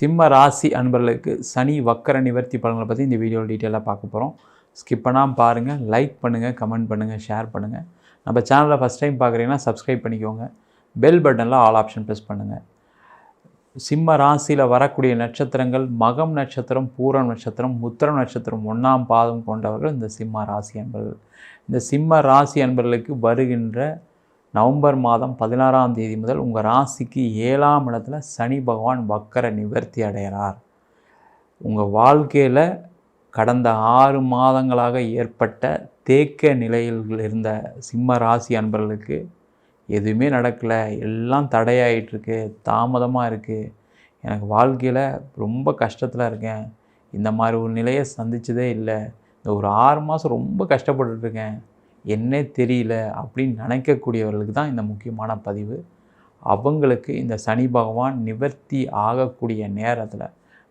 சிம்ம ராசி அன்பர்களுக்கு சனி வக்கர நிவர்த்தி பலன்களை பற்றி இந்த வீடியோவில் டீட்டெயிலாக பார்க்க போகிறோம் ஸ்கிப் பண்ணாமல் பாருங்கள் லைக் பண்ணுங்கள் கமெண்ட் பண்ணுங்கள் ஷேர் பண்ணுங்கள் நம்ம சேனலில் ஃபஸ்ட் டைம் பார்க்குறீங்கன்னா சப்ஸ்கிரைப் பண்ணிக்கோங்க. பெல் பட்டனில் ஆல் ஆப்ஷன் ப்ரெஸ் பண்ணுங்கள் சிம்ம ராசியில் வரக்கூடிய நட்சத்திரங்கள் மகம் நட்சத்திரம் பூரம் நட்சத்திரம் உத்திரம் நட்சத்திரம் ஒன்றாம் பாதம் கொண்டவர்கள் இந்த சிம்ம ராசி அன்பர்கள். இந்த சிம்ம ராசி அன்பர்களுக்கு வருகின்ற நவம்பர் மாதம் பதினாறாம் தேதி முதல் உங்கள் ராசிக்கு ஏழாம் இடத்துல சனி பகவான் வக்கர நிவர்த்தி அடைகிறார். உங்கள் வாழ்க்கையில் கடந்த ஆறு மாதங்களாக ஏற்பட்ட தேக்க நிலையில் இருந்த சிம்ம ராசி அன்பர்களுக்கு எதுவுமே நடக்கலை. எல்லாம் தடையாயிட்ருக்கு தாமதமாக இருக்குது எனக்கு வாழ்க்கையில் ரொம்ப கஷ்டத்தில் இருக்கேன். இந்த மாதிரி ஒரு நிலையை சந்தித்ததே இல்லை. இந்த ஒரு ஆறு மாதம் ரொம்ப கஷ்டப்பட்டுட்ருக்கேன் என்னே தெரியல அப்படின்னு நினைக்கக்கூடியவர்களுக்கு தான் இந்த முக்கியமான பதிவு. அவங்களுக்கு இந்த சனி பகவான் நிவர்த்தி ஆகக்கூடிய நேரத்தில்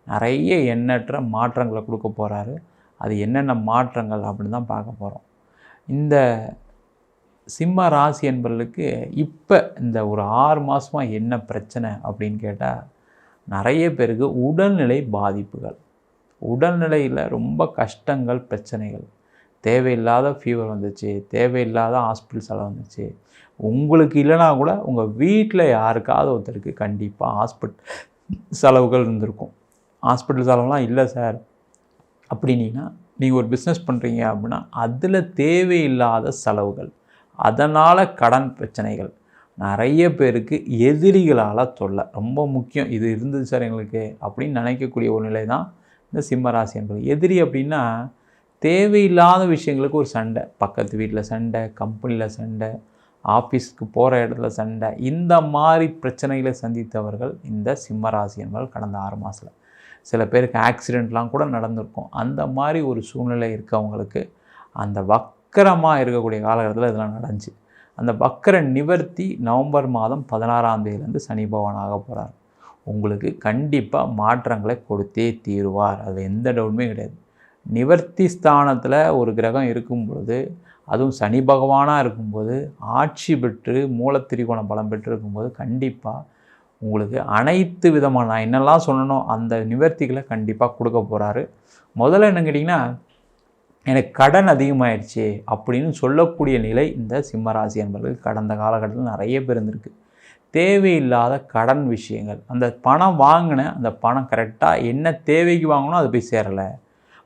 நிறைய எண்ணற்ற மாற்றங்களை கொடுக்க போகிறாரு அது என்னென்ன மாற்றங்கள் அப்படின்னு தான் பார்க்க போகிறோம் இந்த சிம்ம ராசி என்பவர்களுக்கு இப்போ இந்த ஒரு ஆறு மாதமாக என்ன பிரச்சனை அப்படின்னு கேட்டால் நிறைய பேருக்கு உடல்நிலை பாதிப்புகள். உடல்நிலையில் ரொம்ப கஷ்டங்கள் பிரச்சனைகள். தேவையில்லாத ஃபீவர் வந்துச்சு தேவையில்லாத ஹாஸ்பிட்டல் செலவு வந்துச்சு. உங்களுக்கு இல்லைனா கூட உங்கள் வீட்டில் யாருக்காவது ஒருத்தருக்கு கண்டிப்பாக ஹாஸ்பிட்டல் செலவுகள் இருந்திருக்கும். ஹாஸ்பிட்டல் செலவுலாம் இல்லை சார் அப்படின்னீங்கன்னா நீங்கள் ஒரு பிஸ்னஸ் பண்ணுறீங்க அப்படின்னா அதில் தேவையில்லாத செலவுகள் அதனால் கடன் பிரச்சனைகள் நிறைய பேருக்கு எதிரிகளால் தொல்லை. ரொம்ப முக்கியம் இது இருந்தது சார் எங்களுக்கு அப்படின்னு நினைக்கக்கூடிய ஒரு நிலை தான் இந்த சிம்மராசி என்பது. எதிரி அப்படின்னா தேவையில்லாத விஷயங்களுக்கு ஒரு சண்டை. பக்கத்து வீட்டில் சண்டை கம்பெனியில் சண்டை ஆஃபீஸ்க்கு போகிற இடத்துல சண்டை. இந்த மாதிரி பிரச்சனைகளை சந்தித்தவர்கள் இந்த சிம்மராசி என்பவர்கள் கடந்த ஆறு மாதத்தில் சில பேருக்கு ஆக்சிடெண்ட்லாம் கூட நடந்திருக்கும். அந்த மாதிரி ஒரு சூழ்நிலை இருக்கவங்களுக்கு அந்த வக்கரமாக இருக்கக்கூடிய காலகட்டத்தில் இதெல்லாம் நடந்துச்சு. அந்த வக்கர நிவர்த்தி நவம்பர் மாதம் பதினாறாம் தேதியிலேருந்து சனி பகவான் ஆக போகிறார் உங்களுக்கு கண்டிப்பாக மாற்றங்களை கொடுத்தே தீருவார். அது எந்த டவுட்டுமே கிடையாது. நிவர்த்தி ஸ்தானத்தில் ஒரு கிரகம் இருக்கும் பொழுது அதுவும் சனி பகவானாக இருக்கும்போது ஆட்சி பெற்று மூலத்திரிகோண பலம் பெற்று இருக்கும்போது கண்டிப்பாக உங்களுக்கு அனைத்து விதமான நான் என்னெல்லாம் சொல்லணும் அந்த நிவர்த்திகளை கண்டிப்பாக கொடுக்க போகிறாரு முதல்ல என்ன கேட்டிங்கன்னா எனக்கு கடன் அதிகமாகிடுச்சு அப்படின்னு சொல்லக்கூடிய நிலை இந்த சிம்மராசி என்பவர்களுக்கு கடந்த காலகட்டத்தில் நிறைய பேர் இருந்திருக்கு. தேவையில்லாத கடன் விஷயங்கள் அந்த பணம் வாங்கின அந்த பணம் கரெக்டாக என்ன தேவைக்கு வாங்கணும் அது போய் சேரலை.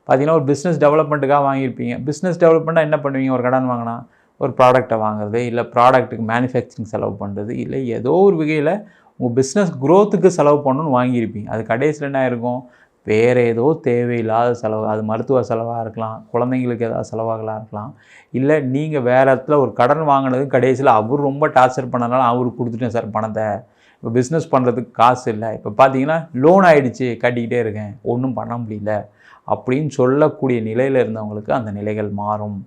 பார்த்தீங்கன்னா ஒரு பிஸ்னஸ் டெவலப்மெண்ட்டுக்காக வாங்கியிருப்பீங்க. பிஸ்னஸ் டெவலப்மெண்ட்டாக என்ன பண்ணுவீங்க? ஒரு கடன் வாங்கினா ஒரு ப்ராடக்டை வாங்குறது இல்லை ப்ராடக்ட்டுக்கு மேனுஃபேக்சரிங் செலவு பண்ணுறது இல்லை ஏதோ ஒரு வகையில் உங்கள் பிஸ்னஸ் க்ரோத்துக்கு செலவு பண்ணணும்னு வாங்கியிருப்பீங்க. அது கடைசியில் என்ன இருக்கும் வேறு ஏதோ தேவையில்லாத செலவு அது மருத்துவ செலவாக இருக்கலாம் குழந்தைங்களுக்கு ஏதாவது செலவாகலாம் இருக்கலாம் இல்லை நீங்கள் வேறு இடத்துல ஒரு கடன் வாங்கினது கடைசியில் அவர் ரொம்ப டார்ச்சர் பண்ணனால அவருக்கு கொடுத்துட்டேன் சார் பணத்தை. இப்போ பிஸ்னஸ் பண்ணுறதுக்கு காசு இல்லை. இப்போ பார்த்தீங்கன்னா லோன் ஆகிடுச்சி கட்டிக்கிட்டே இருக்கேன். ஒன்றும் பண்ண முடியல. அப்படின்னு சொல்லக்கூடிய நிலையில் இருந்தவங்களுக்கு அந்த நிலைகள் மாறும்.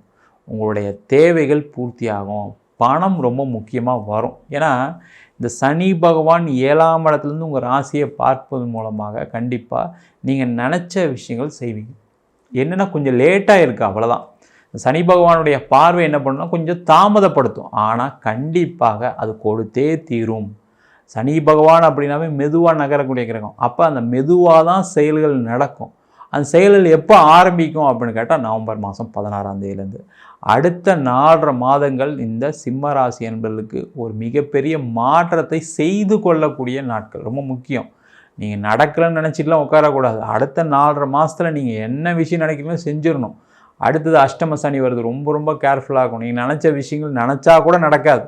உங்களுடைய தேவைகள் பூர்த்தியாகும். பணம் ரொம்ப முக்கியமாக வரும். ஏன்னா இந்த சனி பகவான் ஏழாம் இடத்துலேருந்து உங்கள் ராசியை பார்ப்பதன் மூலமாக கண்டிப்பாக நீங்கள் நினச்ச விஷயங்கள் செய்வீங்க. என்னென்னா கொஞ்சம் லேட்டாக இருக்குது அவ்வளோதான் சனி பகவானுடைய பார்வை என்ன பண்ணுன்னா கொஞ்சம் தாமதப்படுத்தும். ஆனால் கண்டிப்பாக அது கொடுத்தே தீரும். சனி பகவான் அப்படின்னாவே மெதுவாக நகரக்கூடிய கிரகம். அப்போ அந்த மெதுவாக தான் செயல்கள் நடக்கும். அந்த செயல்கள் எப்போ ஆரம்பிக்கும் அப்படின்னு கேட்டால் நவம்பர் மாதம் பதினாறாம் தேதியிலேருந்து. அடுத்த நாலரை மாதங்கள் இந்த சிம்ம ராசி என்பர்களுக்கு ஒரு மிகப்பெரிய மாற்றத்தை செய்து கொள்ளக்கூடிய நாட்கள். ரொம்ப முக்கியம். நீங்கள் நடக்கலைன்னு நினச்சிட்டுலாம் உட்காரக்கூடாது. அடுத்த நாலரை மாதத்தில் நீங்கள் என்ன விஷயம் நினைக்கிறீங்களோ செஞ்சிடணும். அடுத்தது அஷ்டம சனி வருது. ரொம்ப ரொம்ப கேர்ஃபுல்லாக இருக்கும் நீங்கள் நினச்ச விஷயங்கள் நினச்சா கூட நடக்காது.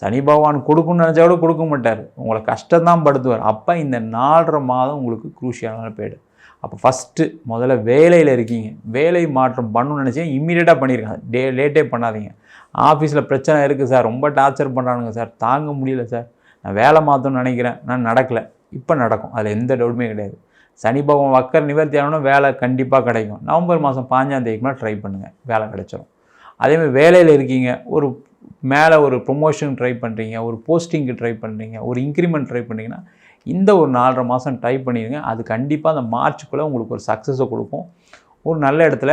சனி பகவான் கொடுக்கும்னு நினச்சா கூட கொடுக்க மாட்டார். உங்களை கஷ்டம்தான் படுத்துவார். அப்போ இந்த நாலரை மாதம் உங்களுக்கு குரூஷியலான போயிடும் அப்போ ஃபஸ்ட்டு முதல்ல வேலையில் இருக்கீங்க. வேலை மாற்றம் பண்ணணும்னு நினச்சேன் இம்மீடியட்டாக பண்ணியிருக்காங்க டே லேட்டே பண்ணாதீங்க. ஆஃபீஸில் பிரச்சனை இருக்குது சார். ரொம்ப டார்ச்சர் பண்ணுறானுங்க சார். தாங்க முடியல சார். நான் வேலை மாற்றணும்னு நினைக்கிறேன். நான் நடக்கலை. இப்போ நடக்கும். அதில் எந்த டவுட்டுமே கிடையாது. சனி பகவான் வக்கர் நிவர்த்தி ஆகணும்னா வேலை கண்டிப்பாக கிடைக்கும். நவம்பர் மாதம் பாஞ்சாந்தேதிக்கு மேலே ட்ரை பண்ணுங்கள் வேலை கிடைச்சிடும் அதேமாதிரி வேலையில் இருக்கீங்க. ஒரு மேலே ஒரு ப்ரொமோஷன் ட்ரை பண்ணுறீங்க ஒரு போஸ்டிங்க்கு ட்ரை பண்ணுறீங்க ஒரு இன்க்ரிமெண்ட் ட்ரை பண்ணிங்கன்னா இந்த ஒரு நாலரை மாதம் ட்ரை பண்ணிடுங்க. அது கண்டிப்பாக அந்த மார்ச்சுக்குள்ளே உங்களுக்கு ஒரு சக்ஸஸை கொடுக்கும். ஒரு நல்ல இடத்துல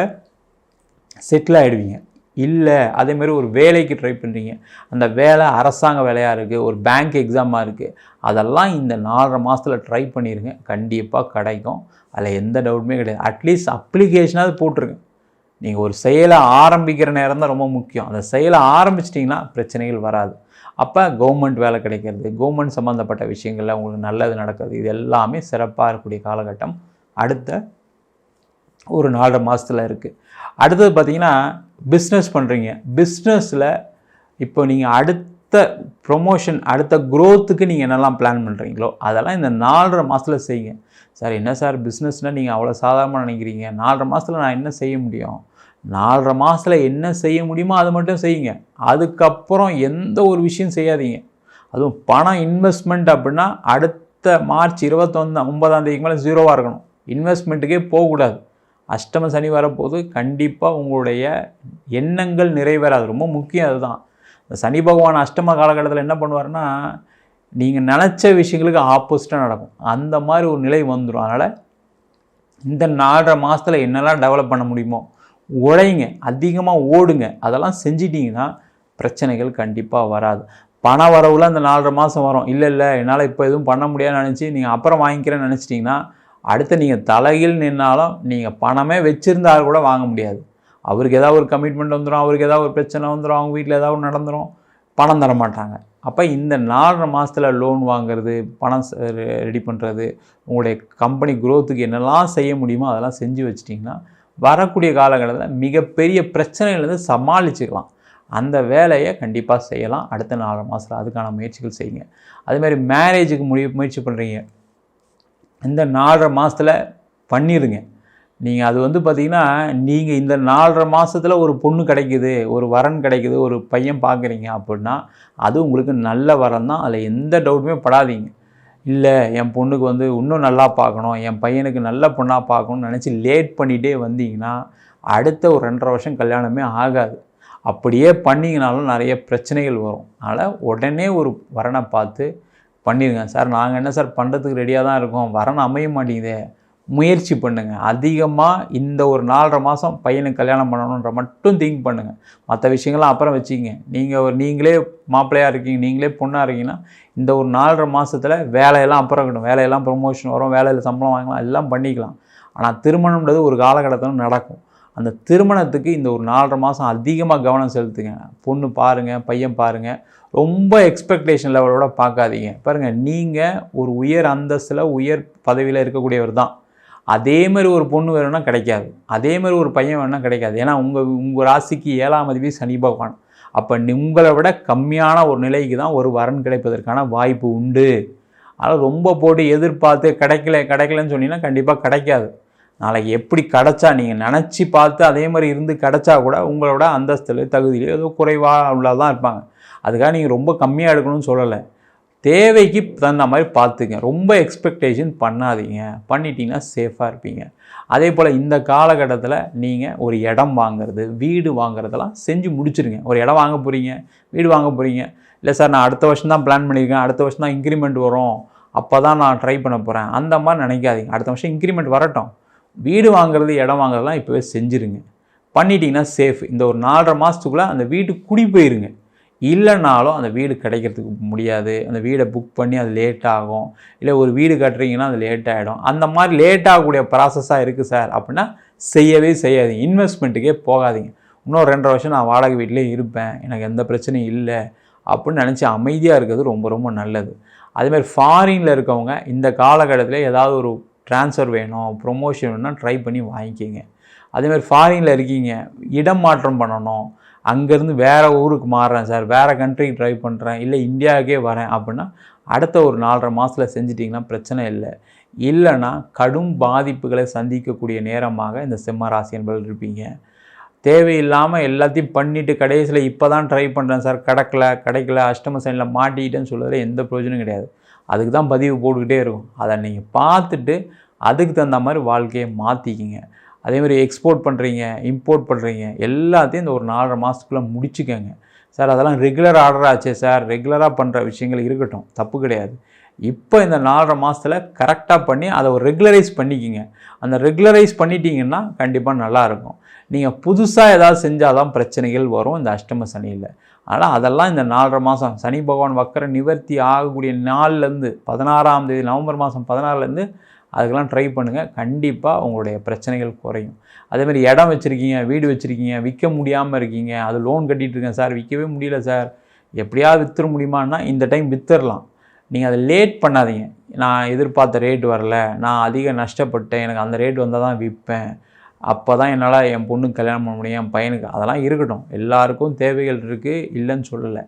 செட்டில் ஆகிடுவீங்க இல்லை அதேமாரி ஒரு வேலைக்கு ட்ரை பண்ணுறீங்க அந்த வேலை அரசாங்க வேலையாக இருக்குது ஒரு பேங்க் எக்ஸாமாக இருக்குது அதெல்லாம் இந்த நாலரை மாதத்தில் ட்ரை பண்ணிடுங்க. கண்டிப்பாக கிடைக்கும். அதில் எந்த டவுட்டுமே கிடையாது. அட்லீஸ்ட் அப்ளிகேஷனாவது போட்டிருங்க. நீங்கள் ஒரு செயலை ஆரம்பிக்கிற நேரம் தான் ரொம்ப முக்கியம். அந்த செயலை ஆரம்பிச்சிட்டிங்கன்னா பிரச்சனைகள் வராது. அப்போ கவர்மெண்ட் வேலை கிடைக்கிறது கவர்மெண்ட் சம்மந்தப்பட்ட விஷயங்களில் உங்களுக்கு நல்லது நடக்கிறது இது எல்லாமே சிறப்பாக இருக்கக்கூடிய காலகட்டம். அடுத்த ஒரு நாலரை மாதத்தில் இருக்குது அடுத்தது பார்த்தீங்கன்னா பிஸ்னஸ் பண்ணுறீங்க பிஸ்னஸில் இப்போ நீங்கள் அடுத்த ப்ரொமோஷன் அடுத்த க்ரோத்துக்கு நீங்கள் என்னெல்லாம் பிளான் பண்ணுறீங்களோ அதெல்லாம் இந்த நாலரை மாதத்தில் செய்யுங்க. சார் என்ன சார் பிஸ்னஸ்னால் நீங்கள் அவ்வளோ சாதாரணமாக நினைக்கிறீங்க? நாலரை மாதத்தில் நான் என்ன செய்ய முடியும்? நாலரை மாதத்தில் என்ன செய்ய முடியுமோ அதை மட்டும் செய்யுங்க. அதுக்கப்புறம் எந்த ஒரு விஷயம் செய்யாதீங்க. அதுவும் பணம் இன்வெஸ்ட்மெண்ட் அப்படின்னா அடுத்த மார்ச் இருபத்தொன்னு ஒன்பதாம் தேதிக்கு மேலே ஜீரோவாக இருக்கணும். இன்வெஸ்ட்மெண்ட்டுக்கே போகக்கூடாது. அஷ்டம சனி வரப்போது கண்டிப்பாக உங்களுடைய எண்ணங்கள் நிறைவேறாது. ரொம்ப முக்கியம் அதுதான். இந்த சனி பகவான் அஷ்டம காலகட்டத்தில் என்ன பண்ணுவாருன்னா நீங்கள் நினச்ச விஷயங்களுக்கு ஆப்போசிட்டாக நடக்கும். அந்த மாதிரி ஒரு நிலை வந்துடும் அதனால் இந்த நாலரை மாதத்தில் என்னெல்லாம் டெவலப் பண்ண முடியுமோ உழைங்க அதிகமாக ஓடுங்க. அதெல்லாம் செஞ்சிட்டிங்கன்னா பிரச்சனைகள் கண்டிப்பாக வராது. பண வரவுல அந்த நாலரை மாதம் வரும். இல்லை இல்லை என்னால் இப்போ எதுவும் பண்ண முடியாதுன்னு நினச்சி நீங்கள் அப்புறம் வாங்கிக்கிறேன்னு நினச்சிட்டிங்கன்னா அடுத்து நீங்கள் தலையில் நின்னாலும் நீங்கள் பணமே வச்சுருந்தா கூட வாங்க முடியாது. அவருக்கு ஏதாவது ஒரு கமிட்மெண்ட் வந்துடும் அவருக்கு ஏதாவது ஒரு பிரச்சனை வந்துடும் அவங்க வீட்டில் ஏதாவது ஒரு நடந்துடும் பணம் தர மாட்டாங்க. அப்போ இந்த நாலரை மாதத்தில் லோன் வாங்குறது பணம் ரெடி பண்ணுறது உங்களுடைய கம்பெனி க்ரோத்துக்கு என்னெல்லாம் செய்ய முடியுமோ அதெல்லாம் செஞ்சு வச்சிட்டிங்கன்னா வரக்கூடிய காலகட்டத்தில் மிகப்பெரிய பிரச்சனைகள்லேருந்து சமாளிச்சுக்கலாம். அந்த வேலையை கண்டிப்பாக செய்யலாம். அடுத்த நாலு மாதத்தில் அதுக்கான முயற்சிகள் செய்யுங்க. அதேமாதிரி மேரேஜுக்கு முடி முயற்சி பண்ணுறீங்க இந்த நாலரை மாதத்தில் பண்ணிடுங்க நீங்கள் அது வந்து பார்த்திங்கன்னா நீங்கள் இந்த நாலரை மாதத்தில் ஒரு பொண்ணு கிடைக்குது ஒரு வரன் கிடைக்குது ஒரு பையன் பார்க்குறீங்க அப்படின்னா அது உங்களுக்கு நல்ல வரன் தான். அதில் எந்த டவுட்டுமே படாதீங்க. இல்லை என் பொண்ணுக்கு வந்து இன்னும் நல்லா பார்க்கணும் என் பையனுக்கு நல்ல பொண்ணாக பார்க்கணும்னு நினச்சி லேட் பண்ணிகிட்டே வந்தீங்கன்னா அடுத்த ஒரு ரெண்டரை வருஷம் கல்யாணமே ஆகாது. அப்படியே பண்ணிங்கனாலும் நிறைய பிரச்சனைகள் வரும். அதனால் உடனே ஒரு வரனை பார்த்து பண்ணிடுங்க. சார் நாங்கள் என்ன சார் பண்ணுறதுக்கு ரெடியாக தான் இருக்கோம். வரன் அமைய மாட்டேங்குதே. முயற்சி பண்ணுங்கள் அதிகமாக இந்த ஒரு நாலரை மாதம் பையனுக்கு கல்யாணம் பண்ணணுன்ற மட்டும் திங்க் பண்ணுங்கள் மற்ற விஷயங்கள்லாம் அப்புறம் வச்சுக்கிங்க நீங்கள் ஒரு நீங்களே மாப்பிள்ளையாக இருக்கீங்க நீங்களே பொண்ணாக இருக்கீங்கன்னா இந்த ஒரு நாலரை மாதத்தில் வேலையெல்லாம் அப்புறம் இருக்கணும். வேலையெல்லாம் ப்ரொமோஷன் வரும் வேலையில் சம்பளம் வாங்கலாம் எல்லாம் பண்ணிக்கலாம். ஆனால் திருமணம்ன்றது ஒரு காலகட்டத்தில் நடக்கும். அந்த திருமணத்துக்கு இந்த ஒரு நாலரை மாதம் அதிகமாக கவனம் செலுத்துங்க. பொண்ணு பாருங்கள் பையன் பாருங்கள் ரொம்ப எக்ஸ்பெக்டேஷன் லெவலோட பார்க்காதீங்க. பாருங்கள் நீங்கள் ஒரு உயர் அந்தஸ்தில் உயர் பதவியில் இருக்கக்கூடியவர் தான். அதே மாதிரி ஒரு பொண்ணு வேணும்னா கிடைக்காது. அதே மாதிரி ஒரு பையன் வேணும்னா கிடைக்காது. ஏன்னா உங்கள் உங்கள் ராசிக்கு ஏழாம் அதிபதி சனி பகவான். அப்போ உங்களை விட கம்மியான ஒரு நிலைக்கு தான் ஒரு வரன் கிடைப்பதற்கான வாய்ப்பு உண்டு. அதனால் ரொம்ப போட்டு எதிர்பார்த்து கிடைக்கல கிடைக்கலன்னு சொன்னீங்கன்னா கண்டிப்பாக கிடைக்காது. நாளைக்கு எப்படி கிடச்சா நீங்கள் நினச்சி பார்த்து அதே மாதிரி இருந்து கிடச்சா கூட உங்களோட அந்தஸ்தில் தகுதியில் ஏதோ குறைவாக உள்ளதான் இருப்பாங்க. அதுக்காக நீங்கள் ரொம்ப கம்மியாக எடுக்கணும்னு சொல்லலை. தேவைக்கு தகுந்த மாதிரி பார்த்துங்க ரொம்ப எக்ஸ்பெக்டேஷன் பண்ணாதீங்க. பண்ணிட்டீங்கன்னா சேஃபாக இருப்பீங்க. அதே போல் இந்த காலகட்டத்தில் நீங்கள் ஒரு இடம் வாங்குறது வீடு வாங்குறதெல்லாம் செஞ்சு முடிச்சிருங்க. ஒரு இடம் வாங்க போகிறீங்க வீடு வாங்க போகிறீங்க இல்லை சார் நான் அடுத்த வருஷம் தான் பிளான் பண்ணியிருக்கேன் அடுத்த வருஷம் தான் இன்க்ரிமெண்ட் வரும். அப்போ தான் நான் ட்ரை பண்ண போகிறேன் அந்த மாதிரி நினைக்காதீங்க. அடுத்த வருஷம் இன்க்ரிமெண்ட் வரட்டும். வீடு வாங்குறது இடம் வாங்குறதுலாம் இப்போவே செஞ்சுருங்க. பண்ணிட்டீங்கன்னா சேஃப் இந்த ஒரு நாலரை மாதத்துக்குள்ளே அந்த வீட்டுக்கு குடி போயிருங்க. இல்லைனாலும் அந்த வீடு கிடைக்கிறதுக்கு முடியாது. அந்த வீடை புக் பண்ணி அது லேட் ஆகும். இல்லை ஒரு வீடு கட்டுறீங்கன்னா அது லேட் ஆகிடும் அந்த மாதிரி லேட் ஆகக்கூடிய ப்ராசஸாக இருக்குது சார் அப்படின்னா செய்யவே செய்யாதீங்க. இன்வெஸ்ட்மெண்ட்டுக்கே போகாதீங்க. இன்னும் ரெண்டரை வருஷம் நான் வாடகை வீட்டிலே இருப்பேன். எனக்கு எந்த பிரச்சனையும் இல்லை. அப்படின்னு நினச்சி அமைதியாக இருக்கிறது ரொம்ப ரொம்ப நல்லது. அதேமாதிரி ஃபாரினில் இருக்கவங்க இந்த காலகட்டத்தில் ஏதாவது ஒரு ட்ரான்ஸ்ஃபர் வேணும் ப்ரொமோஷன் வேணும்னா ட்ரை பண்ணி வாங்கிக்கிங்க. அதேமாதிரி ஃபாரினில் இருக்கீங்க இடம் மாற்றம் பண்ணணும். அங்கேருந்து வேறு ஊருக்கு மாறுறேன் சார் வேறு கண்ட்ரிக்கு ட்ரை பண்ணுறேன் இல்லை இந்தியாவுக்கே வரேன் அப்படின்னா அடுத்த ஒரு நாலரை மாதத்தில் செஞ்சிட்டிங்கன்னா பிரச்சனை இல்லை. இல்லைன்னா கடும் பாதிப்புகளை சந்திக்கக்கூடிய நேரமாக இந்த சிம்ம ராசி என்பதில் இருப்பீங்க. தேவையில்லாமல் எல்லாத்தையும் பண்ணிவிட்டு கடைசியில் இப்போ தான் ட்ரை பண்ணுறேன் சார் கிடைக்கல கிடைக்கல அஷ்டம சைனில் மாட்டிக்கிட்டேன்னு சொல்கிறதுல எந்த பிரயோஜனம் கிடையாது. அதுக்கு தான் பதிவு போட்டுக்கிட்டே இருக்கும். அதை நீங்கள் பார்த்துட்டு அதுக்கு தகுந்த மாதிரி வாழ்க்கையை மாற்றிக்கிங்க அதேமாதிரி எக்ஸ்போர்ட் பண்ணுறீங்க இம்போர்ட் பண்ணுறீங்க எல்லாத்தையும் இந்த ஒரு நாலரை மாதத்துக்குள்ளே முடிச்சுக்கோங்க. சார் அதெல்லாம் ரெகுலர் ஆர்டர் ஆச்சே சார். ரெகுலராக பண்ணுற விஷயங்கள் இருக்கட்டும். தப்பு கிடையாது. இப்போ இந்த நாலரை மாதத்தில் கரெக்டாக பண்ணி அதை ஒரு ரெகுலரைஸ் பண்ணிக்கிங்க. அந்த ரெகுலரைஸ் பண்ணிட்டீங்கன்னா கண்டிப்பாக நல்லாயிருக்கும் நீங்கள் புதுசாக ஏதாவது செஞ்சால் தான் பிரச்சனைகள் வரும் இந்த அஷ்டம சனியில். ஆனால் அதெல்லாம் இந்த நாலரை மாதம் சனி பகவான் வக்கர நிவர்த்தி ஆகக்கூடிய நாள்லேருந்து பதினாறாம் தேதி நவம்பர் மாதம் பதினாறுலேருந்து அதுக்கெல்லாம் ட்ரை பண்ணுங்கள் கண்டிப்பாக உங்களுடைய பிரச்சனைகள் குறையும். அதேமாதிரி இடம் வச்சுருக்கீங்க வீடு வச்சுருக்கீங்க விற்க முடியாமல் இருக்கீங்க அது லோன் கட்டிகிட்டு இருக்கேன் சார் விற்கவே முடியல சார் எப்படியாவது வித்துற முடியுமான்னா இந்த டைம் வித்துடலாம் நீங்கள் அதை லேட் பண்ணாதீங்க. நான் எதிர்பார்த்த ரேட் வரல. நான் அதிக நஷ்டப்பட்டேன். எனக்கு அந்த ரேட் வந்தால் தான் விற்பேன் அப்போ தான் என்னால் என் பொண்ணுக்கு கல்யாணம் பண்ண முடியும் என் பையனுக்கு. அதெல்லாம் இருக்கட்டும். எல்லாருக்கும் தேவைகள் இருக்குது இல்லைன்னு சொல்லலை.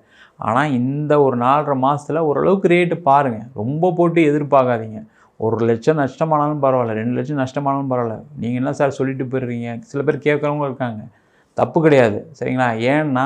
ஆனால் இந்த ஒரு நாலரை மாதத்தில் ஓரளவுக்கு ரேட்டு பாருங்கள் ரொம்ப போட்டு எதிர்பார்க்காதீங்க. ஒரு லட்சம் நஷ்டமானாலும் பரவாயில்ல ரெண்டு லட்சம் நஷ்டமானாலும் பரவாயில்ல. நீங்கள் என்ன சார் சொல்லிட்டு போயிடுறீங்க சில பேர் கேட்குறவங்க இருக்காங்க. தப்பு கிடையாது சரிங்களா? ஏன்னா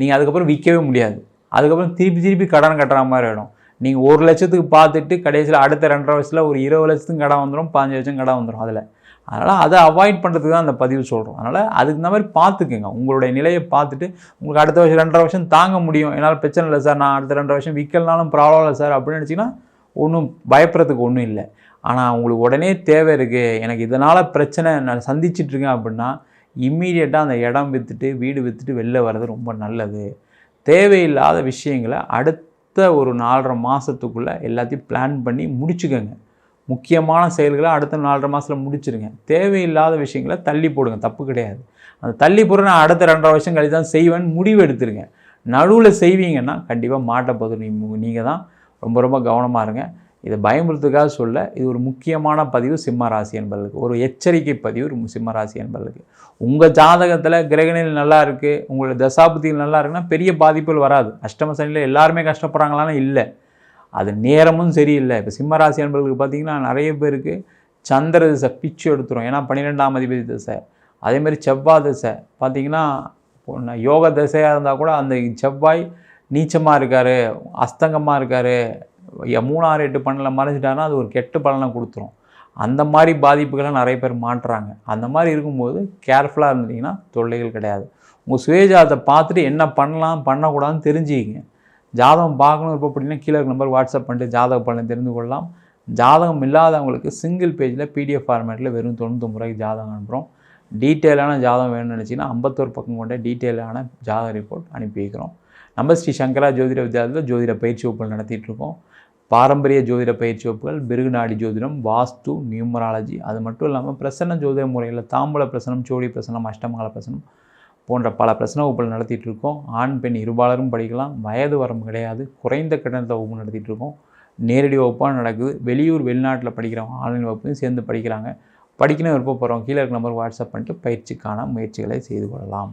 நீங்கள் அதுக்கப்புறம் விற்கவே முடியாது. அதுக்கப்புறம் திருப்பி திருப்பி கடன் கட்டுற மாதிரி ஆகிடும் நீங்கள் ஒரு லட்சத்துக்கு பார்த்துட்டு கடைசியில் அடுத்த ரெண்டரை வருஷத்தில் ஒரு இருபது லட்சத்துக்கு கடன் வந்துடும் பதினஞ்சு லட்சம் கடன் வந்துடும் அதில். அதனால் அதை அவாய்ட் பண்ணுறதுக்கு தான் அந்த பதிவு சொல்கிறோம் அதனால் அதுக்கு இந்த மாதிரி பார்த்துக்குங்க. உங்களுடைய நிலையை பார்த்துட்டு உங்களுக்கு அடுத்த வருஷம் ரெண்டரை வருஷம் தாங்க முடியும். என்னால் பிரச்சனை இல்லை சார். நான் அடுத்த ரெண்டரை வருஷம் விற்கலனாலும் ப்ராப்ளம் இல்லை சார் அப்படின்னு நினச்சிங்கன்னா ஒன்றும் பயப்படுறதுக்கு ஒன்றும் இல்லை. ஆனால் அவங்களுக்கு உடனே தேவை இருக்குது எனக்கு இதனால் பிரச்சனை நான் சந்திச்சிட்ருக்கேன் அப்படின்னா இம்மீடியட்டாக அந்த இடம் விற்றுட்டு வீடு விற்றுட்டு வெளில வர்றது ரொம்ப நல்லது. தேவையில்லாத விஷயங்களை அடுத்த ஒரு நாலரை மாதத்துக்குள்ளே எல்லாத்தையும் பிளான் பண்ணி முடிச்சுக்கோங்க. முக்கியமான செயல்களை அடுத்த நாலரை மாதத்தில் முடிச்சிருங்க. தேவையில்லாத விஷயங்களை தள்ளி போடுங்க. தப்பு கிடையாது. அந்த தள்ளி போடுற நான் அடுத்த ரெண்டரை வருஷம் கழிச்சு தான் செய்வேன்னு முடிவு எடுத்துருங்க. நடுவில் செய்வீங்கன்னா கண்டிப்பாக மாட்டை போதும் நீங்கள் தான் ரொம்ப ரொம்ப கவனமாக இருங்க. இதை பயமுறுத்துக்காக சொல்ல இது ஒரு முக்கியமான பதிவு சிம்ம ராசி என்பதற்கு ஒரு எச்சரிக்கை பதிவு ஒரு சிம்ம ராசி என்பதற்கு உங்கள் ஜாதகத்தில் கிரகணியில் நல்லா இருக்குது உங்களோட தசாபதிகள் நல்லா இருக்குன்னா பெரிய பாதிப்புகள் வராது. அஷ்டம சனியில் எல்லாருமே கஷ்டப்படுறாங்களான்னு இல்லை. அது நேரமும் சரியில்லை. இப்போ சிம்மராசி என்பதற்கு பார்த்திங்கன்னா நிறைய பேருக்கு சந்திர திசை பிச்சு எடுத்துரும். ஏன்னா பன்னிரெண்டாம் அதிபதி திசை. அதேமாதிரி செவ்வாய் திசை. பார்த்திங்கன்னா யோக திசையாக இருந்தால் கூட அந்த செவ்வாய் நீச்சமாக இருக்கார் அஸ்தங்கமாக இருக்கார் மூணாறு எட்டு பன்னெண்டில் மறைஞ்சிட்டாருன்னா அது ஒரு கெட்ட பலனை கொடுத்துரும். அந்த மாதிரி பாதிப்புகளை நிறைய பேர் மாட்டுறாங்க. அந்த மாதிரி இருக்கும்போது கேர்ஃபுல்லாக இருந்தீங்கன்னா தொல்லைகள் கிடையாது. உங்கள் சுயஜாதத்தை பார்த்துட்டு என்ன பண்ணலாம் பண்ணக்கூடாதுன்னு தெரிஞ்சுக்கிங்க. ஜாதகம் பார்க்கணும் அப்படின்னா கீழே நம்பர் வாட்ஸ்அப் பண்ணிட்டு ஜாதக பலனை தெரிந்து கொள்ளலாம். ஜாதகம் இல்லாதவங்களுக்கு சிங்கிள் பேஜில் பிடிஎஃப் ஃபார்மேட்டில் வெறும் தொண்ணூத்தொம்பது ரூபாய்க்கு ஜாதகம் அனுப்புகிறோம் டீட்டெயிலான ஜாதகம் வேணும்னு நினச்சிங்கன்னா ஐம்பத்தோரு பக்கம் கொண்ட டீட்டெயிலான ஜாதக ரிப்போர்ட் அனுப்பி வைக்கிறோம். நம்ம ஸ்ரீ சங்கரா ஜோதிட வித்யாலயத்தில் ஜோதிட பயிற்சி வகுப்புகள் நடத்திட்டுருக்கோம் பாரம்பரிய ஜோதிட பயிற்சி வகுப்புகள் பிருகுநாடி ஜோதிடம் வாஸ்து நியூமராலஜி அது மட்டும் இல்லாமல் பிரசன்ன ஜோதிட முறையில் தாம்பூல பிரசனம் சோடி பிரசனம் அஷ்டமங்கல பிரசனம் போன்ற பல பிரச்சனை வகுப்புகள் நடத்திட்டுருக்கோம் ஆண் பெண் இருபாலரும் படிக்கலாம். வயது வரம்பு கிடையாது. குறைந்த கட்டணத்தை வகுப்பு நடத்திட்டுருக்கோம் நேரடி வகுப்பாக நடக்குது. வெளியூர் வெளிநாட்டில் படிக்கிறவங்க ஆன்லைன் வகுப்பையும் சேர்ந்து படிக்கிறாங்க. படிக்கணும் விருப்பப்படுறவங்க கீழே இருக்க நம்பர் வாட்ஸ்அப் பண்ணிட்டு பயிற்சிக்கான முயற்சிகளை செய்து கொள்ளலாம்.